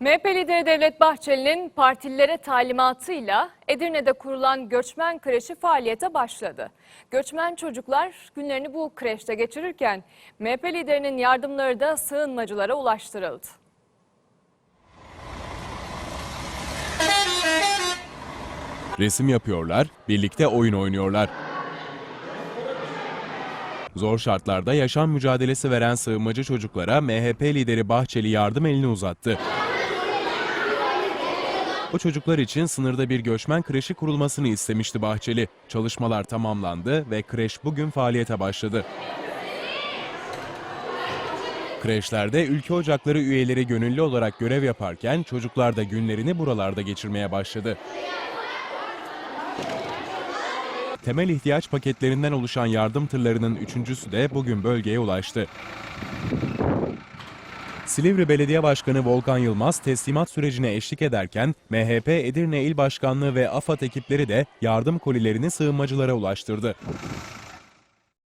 MHP lideri Devlet Bahçeli'nin partililere talimatıyla Edirne'de kurulan göçmen kreşi faaliyete başladı. Göçmen çocuklar günlerini bu kreşte geçirirken MHP liderinin yardımları da sığınmacılara ulaştırıldı. Resim yapıyorlar, birlikte oyun oynuyorlar. Zor şartlarda yaşam mücadelesi veren sığınmacı çocuklara MHP lideri Bahçeli yardım elini uzattı. O çocuklar için sınırda bir göçmen kreşi kurulmasını istemişti Bahçeli. Çalışmalar tamamlandı ve kreş bugün faaliyete başladı. Kreşlerde ülke ocakları üyeleri gönüllü olarak görev yaparken çocuklar da günlerini buralarda geçirmeye başladı. Temel ihtiyaç paketlerinden oluşan yardım tırlarının üçüncüsü de bugün bölgeye ulaştı. Silivri Belediye Başkanı Volkan Yılmaz teslimat sürecine eşlik ederken MHP Edirne İl Başkanlığı ve AFAD ekipleri de yardım kolilerini sığınmacılara ulaştırdı.